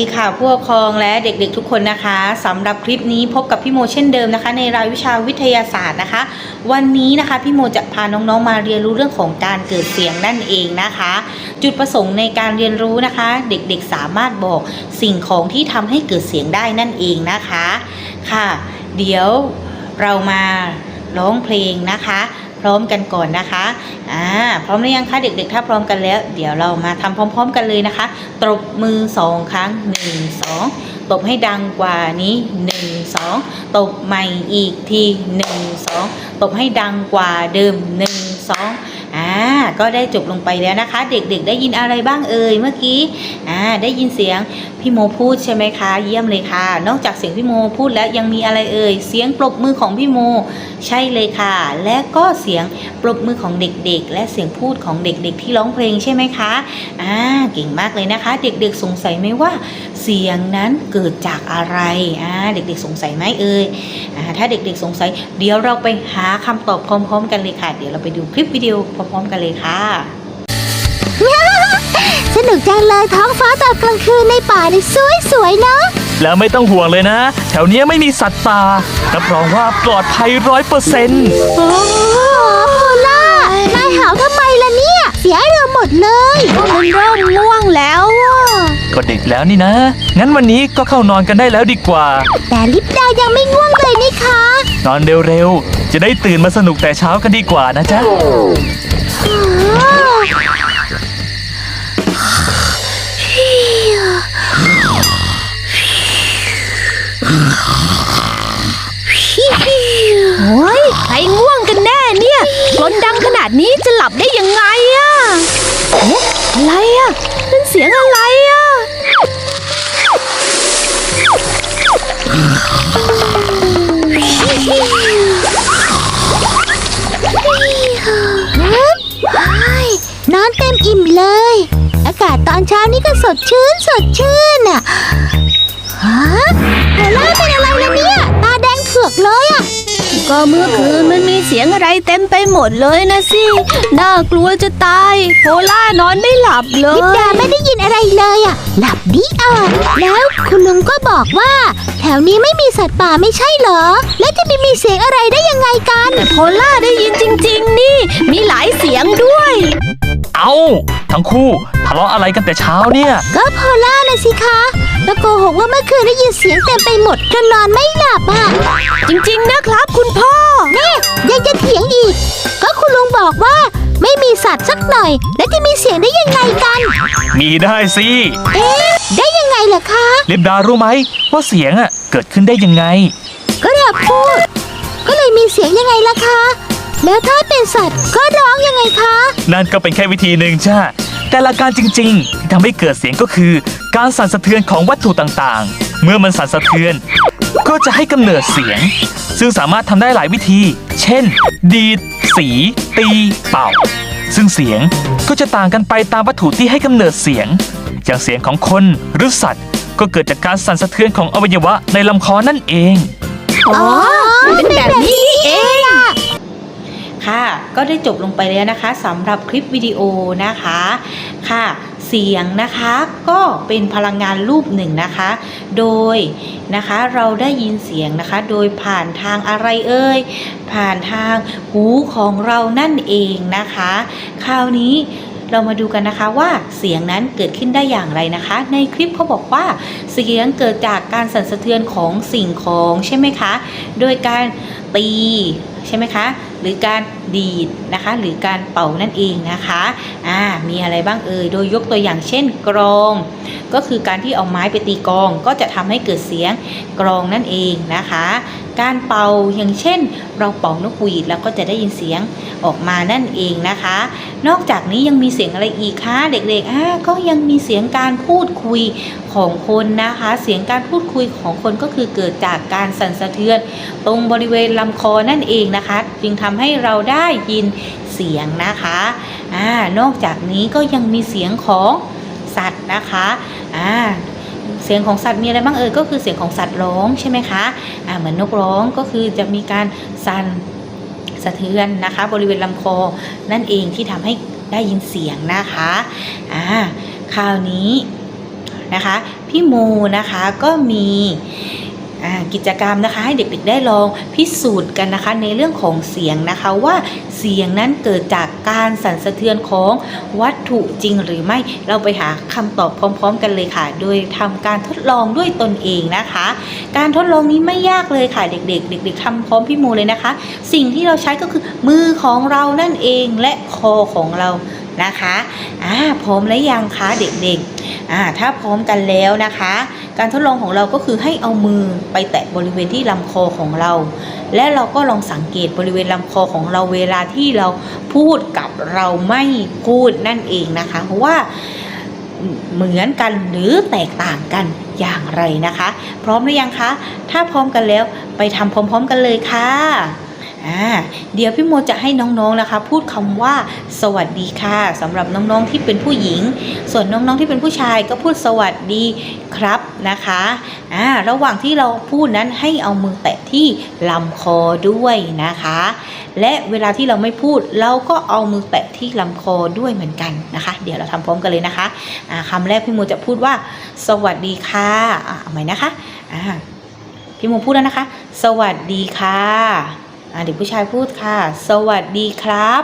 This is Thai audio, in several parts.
ดีค่ะผู้ปกครองและเด็กๆทุกคนนะคะสำหรับคลิปนี้พบกับพี่โมเช่นเดิมนะคะ ในรายวิชาวิทยาศาสตร์นะคะ วันนี้นะคะพี่โมจะพาน้องๆมาเรียนรู้เรื่องของการเกิดเสียงนั่นเองนะคะ จุดประสงค์ในการเรียนรู้นะคะ เด็กๆสามารถบอกสิ่งของที่ทำให้เกิดเสียงได้นั่นเองนะคะค่ะ เดี๋ยวเรามาร้องเพลงนะคะ พร้อมกันก่อนนะคะอ่าพร้อมหรือยังคะเด็กๆ ถ้าพร้อมกันแล้ว เดี๋ยวเรามาทำพร้อม ๆ กันเลยนะคะ ตบมือสองครั้งหนึ่งสองตบให้ดังกว่านี้หนึ่งสองตบใหม่อีกทีหนึ่งสองตบให้ดังกว่าเดิมหนึ่งสอง อ่าก็ได้จบลงไปแล้วนะคะ เด็กๆ ได้ยินอะไรบ้างเอ่ยเมื่อกี้อ่าได้ยินเสียงพี่โมพูดใช่ไหมคะ เยี่ยมเลยค่ะ นอกจากเสียงพี่โมพูดแล้วยังมีอะไรเอ่ยเสียงปรบมือของพี่โม ใช่เลยค่ะ และก็เสียงปรบมือของเด็กๆ และเสียงพูดของเด็กๆ ที่ร้องเพลงใช่ไหมคะอ่าเก่งมากเลยนะคะ เด็กๆสงสัยไหมว่า เสียงนั้นเกิดจากอะไรอ่าเด็กๆสงสัยไหมเอ่ยอ่าถ้าเด็กๆสงสัย เดี๋ยวเราไปหาคำตอบพร้อม ๆ กันเลยค่ะ เดี๋ยวเราไปดูคลิปวิดีโอพร้อม ๆ กันเลยค่ะสนุกจังเลยท้องฟ้าตอนกลางคืนในป่านี่สวยๆเนาะแล้วไม่ต้องห่วงเลยนะ แถวเนี้ยไม่มีสัตว์ป่ารับรองว่าปลอดภัยร้อยเปอร์เซ็นต์โอ้โพล่านายหาวทำไมล่ะเนี่ย เสียเรือหมดเลยมันเริ่มง่วงแล้วอะ ก็ดึกแล้วนี่นะ งั้นวันนี้ก็เข้านอนกันได้แล้วดีกว่า แต่ลิปดายังไม่ง่วงเลยนี่คะ นอนเร็วๆ จะได้ตื่นมาสนุกแต่เช้ากันดีกว่านะจ๊ะอ้าวโอ้ยใครง่วงกันแน่เนี่ยกลนดังขนาดนี้จะหลับได้ยังไงอะเอ๊ะอะไรอะนั่นเสียงอะไรอะ เต็มอิ่มเลย อากาศตอนเช้านี่ก็สดชื่น สดชื่นอะฮะโพล่าเป็นอะไรล่ะเนี่ย ตาแดงเผือกเลยอะก็เมื่อคืนมันมีเสียงอะไรเต็มไปหมดเลยนะสิ น่ากลัวจะตาย โพล่านอนไม่หลับเลลิปดายไม่ได้ยินอะไรเลยอะหลับดีอะแล้วคุณลุงก็บอกว่า แถวนี้ไม่มีสัตว์ป่าไม่ใช่เหรอ แล้วจะมีมีเสียงอะไรได้ยังไงกันโพล่าได้ยินจริง ๆ นี่ มีหลายเสียงด้วย เอา ทั้งคู่ทะเลาะอะไรกันแต่เช้าเนี่ย ก็โพล่านะสิคะแล้วโกหกว่าเมื่อคืนได้ยินเสียงเต็มไปหมดจนนอนไม่หลับอะ จริงๆนะครับคุณพ่อ นี่ยังจะเถียงอีก ก็คุณลุงบอกว่าไม่มีสัตว์สักหน่อย แล้วจะมีเสียงได้ยังไงกัน มีได้สิเอ๊ะได้ยังไงล่ะคะ ลิบดารู้ไหมว่าเสียงอะเกิดขึ้นได้ยังไง ก็เราพูด ก็เลยมีเสียงยังไงล่ะคะ แล้วถ้าเป็นสัตว์ก็ร้องยังไงคะ นั่นก็เป็นแค่วิธีหนึ่งจ้าแต่หละการจริงๆที่ทำให้เกิดเสียงก็คือ การสั่นสะเทือนของวัตถุต่างๆ เมื่อมันสั่นสะเทือน ก็จะให้กำเนิดเสียง ซึ่งสามารถทำได้หลายวิธี เช่น ดีด สี ตี เป่า ซึ่งเสียงก็จะต่างกันไปตามวัตถุที่ให้กำเนิดเสียง อย่างเสียงของคนหรือสัตว์ ก็เกิดจากการสั่นสะเทือนของอวัยวะในลำคอนั่นเอง อ๋อ เป็นแบบนี้นี่เองค่ะ ก็ได้จบลงไปแล้วนะคะสำหรับคลิปวิดีโอนะคะค่ะ เสียงนะคะก็เป็นพลังงานรูปหนึ่งนะคะ โดยนะคะเราได้ยินเสียงนะคะ โดยผ่านทางอะไรเอ่ยผ่านทางหูของเรานั่นเองนะคะ คราวนี้ เรามาดูกันนะคะว่าเสียงนั้นเกิดขึ้นได้อย่างไรนะคะ ในคลิปเขาบอกว่าเสียงเกิดจากการสั่นสะเทือนของสิ่งของใช่ไหมคะ โดยการตีใช่ไหมคะ หรือการดีดนะคะ หรือการเป่านั่นเองนะคะอ่ามีอะไรบ้างเอ่ยโดยยกตัวอย่างเช่น กรอง ก็คือการที่เอาไม้ไปตีกลอง ก็จะทำให้เกิดเสียงกรองนั่นเองนะคะ การเป่าอย่างเช่น เราเป่านกหวีดแล้วก็จะได้ยินเสียงออกมานั่นเองนะคะ นอกจากนี้ยังมีเสียงอะไรอีกคะเด็กๆอ่าก็ยังมีเสียงการพูดคุยของคนนะคะ เสียงการพูดคุยของคนก็คือเกิดจากการสั่นสะเทือน ตรงบริเวณลำคอนั่นเองนะคะ จึงทำให้เราได้ยินเสียงนะคะอ่านอกจากนี้ก็ยังมีเสียงของสัตว์นะคะอ่า สียงของสัตว์มีอะไรบ้างเอ่ยก็คือเสียงของสัตว์ร้องใช่ไหมคะอ่าเหมือนนกร้องก็คือจะมีการสั่นสะเทือนนะคะ บริเวณลำคอนั่นเองที่ทำให้ได้ยินเสียงนะคะอ่าคราวนี้นะคะ พี่โมนะคะก็มี กิจกรรมนะคะให้เด็กๆได้ลองพิสูจน์กันนะคะในเรื่องของเสียงนะคะว่าเสียงนั้นเกิดจากการสั่นสะเทือนของวัตถุจริงหรือไม่เราไปหาคำตอบพร้อม ๆ กันเลยค่ะ โดยทำการทดลองด้วยตนเองนะคะ การทดลองนี้ไม่ยากเลยค่ะเด็กๆ เด็ก ๆทำพร้อมพี่โมเลยนะคะ สิ่งที่เราใช้ก็คือมือของเรานั่นเองและคอของเรา นะคะอ่าพร้อมแล้วยังคะเด็กๆอ่าถ้าพร้อมกันแล้วนะคะ การทดลองของเราก็คือให้เอามือไปแตะบริเวณที่ลำคอของเรา และเราก็ลองสังเกตบริเวณลำคอของเราเวลาที่เราพูดกับเราไม่พูดนั่นเองนะคะว่าเหมือนกันหรือแตกต่างกันอย่างไรนะคะ พร้อมหรือยังคะ ถ้าพร้อมกันแล้วไปทำพร้อม ๆ กันเลยค่ะ อ่าเดี๋ยวพี่โมจะให้น้องๆนะคะ พูดคำว่า สวัสดีค่ะสำหรับน้องๆที่เป็นผู้หญิง ส่วนน้องๆที่เป็นผู้ชายก็พูดสวัสดีครับนะคะอ่าระหว่างที่เราพูดนั้นให้เอามือแตะที่ลำคอด้วยนะคะ และเวลาที่เราไม่พูดเราก็เอามือแตะที่ลำคอด้วยเหมือนกันนะคะ เดี๋ยวเราทำพร้อมกันเลยนะคะอ่าคำแรกพี่โมจะพูดว่า สวัสดีค่ะอ่าเอาใหม่นะคะอ่าพี่โมพูดแล้วนะคะ สวัสดีค่ะ เด็กผู้ชายพูดค่ะ สวัสดีครับ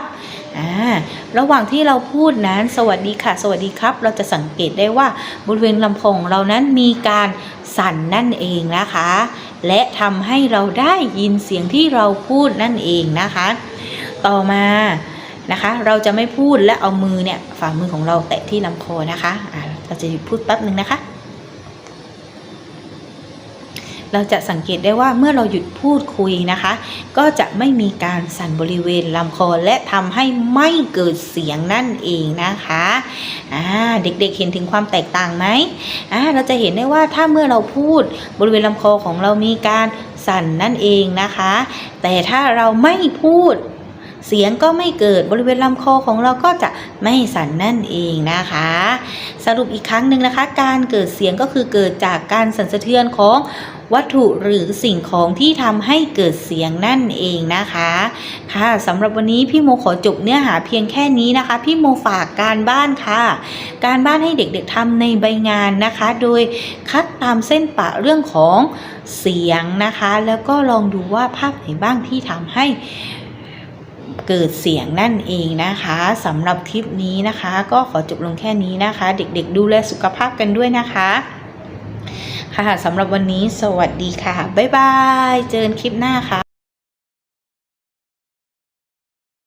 ระหว่างที่เราพูดนั้น สวัสดีค่ะ สวัสดีครับ เราจะสังเกตได้ว่าบริเวณลำโพงเรานั้นมีการสั่นนั่นเองนะคะ และทำให้เราได้ยินเสียงที่เราพูดนั่นเองนะคะ ต่อมานะคะ เราจะไม่พูดและเอามือเนี่ยฝ่ามือของเราแตะที่ลำคอนะคะอ่าเราจะหยุดพูดแป๊บหนึ่งนะคะ เราจะสังเกตได้ว่าเมื่อเราหยุดพูดคุยนะคะ ก็จะไม่มีการสั่นบริเวณลำคอและทำให้ไม่เกิดเสียงนั่นเองนะคะอ่าเด็กๆเห็นถึงความแตกต่างไหมอ่าเราจะเห็นได้ว่าถ้าเมื่อเราพูดบริเวณลำคอของเรามีการสั่นนั่นเองนะคะ แต่ถ้าเราไม่พูด เสียงก็ไม่เกิดบริเวณลำคอของเราก็จะไม่สั่นนั่นเองนะคะ สรุปอีกครั้งหนึ่งนะคะ การเกิดเสียงก็คือเกิดจากการสั่นสะเทือนของวัตถุหรือสิ่งของที่ทำให้เกิดเสียงนั่นเองนะคะ ค่ะสำหรับวันนี้พี่โมขอจบเนื้อหาเพียงแค่นี้นะคะ พี่โมฝากการบ้านค่ะ การบ้านให้เด็กๆทำในใบงานนะคะ โดยคัดตามเส้นปะเรื่องของเสียงนะคะ แล้วก็ลองดูว่าภาพไหนบ้างที่ทำให้ เกิดเสียงนั่นเองนะคะสำหรับคลิปนี้นะคะ ก็ขอจบลงแค่นี้นะคะ เด็กๆ ดูแลสุขภาพกันด้วยนะคะ ค่ะสำหรับวันนี้สวัสดีค่ะ บ๊ายบาย เจอกันคลิปหน้าค่ะ